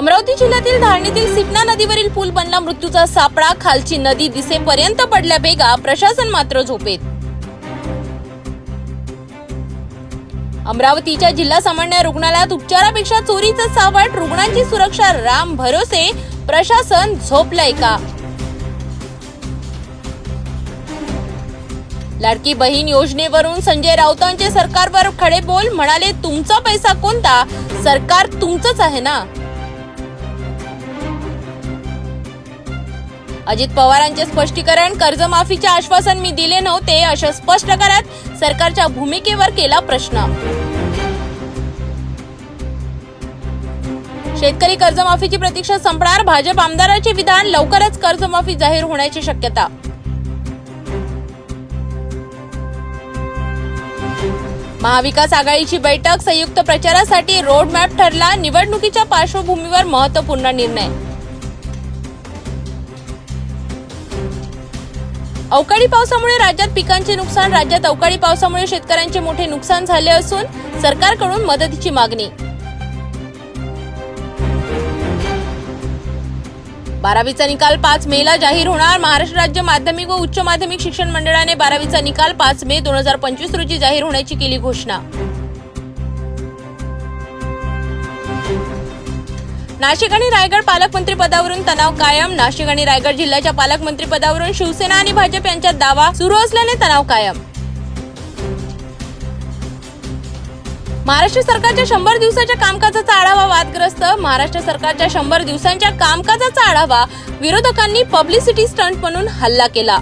अमरावती जिल्ह्यातील धारणीतील सिपना नदीवरील पूल बनला. मृत्यूचा सापळा खालची नदी दिसेपर्यंत पडल्या बेगा. प्रशासन मात्र झोपेत. अमरावतीच्या जिल्हा सामान्य रुग्णालयात उपचारापेक्षा चोरीचं सावट रुग्णांची सुरक्षा राम भरोसे प्रशासन झोपलंय का लाडकी बहीण योजनेवरून संजय राऊतांचे सरकारवर खडे बोल म्हणाले तुमचा पैसा कोणता? सरकार तुमचंच आहे ना? अजित पवारांचे स्पष्टीकरण कर्जमाफीचे आश्वासन मी दिले नव्हते असं स्पष्ट करत सरकारच्या भूमिकेवर केला प्रश्न. शेतकरी कर्जमाफीची प्रतीक्षा संपणार भाजप आमदाराचे विधान लवकरच कर्जमाफी जाहीर होण्याची शक्यता. महाविकास आघाडीची बैठक संयुक्त प्रचारासाठी रोड मॅप ठरला निवडणुकीच्या पार्श्वभूमीवर महत्त्वपूर्ण निर्णय. अवकाळी पावसामुळे राज्यात पिकांचे नुकसान राज्यात अवकाळी पावसामुळे शेतकऱ्यांचे मोठे नुकसान झाले असून सरकारकडून मदतीची मागणी. बारावीचा निकाल पाच मे ला जाहीर होणार. महाराष्ट्र राज्य माध्यमिक व उच्च माध्यमिक शिक्षण मंडळाने बारावीचा निकाल पाच मे दोन हजार पंचवीस रोजी जाहीर होण्याची केली घोषणा. नाशिक आणि रायगड पालकमंत्री पदावरून तणाव कायम. नाशिक आणि रायगड जिल्ह्याच्या पालकमंत्री पदावरून शिवसेना आणि भाजप यांच्यात दावा सुरू असल्याने तणाव कायम. महाराष्ट्र सरकारच्या शंभर दिवसाच्या कामकाजाचा आढावा वादग्रस्त. महाराष्ट्र सरकारच्या शंभर दिवसांच्या कामकाजाचा आढावा विरोधकांनी पब्लिसिटी स्टंट म्हणून हल्ला केला.